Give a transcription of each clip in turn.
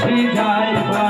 Jai Jai Jai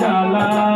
জ্বালা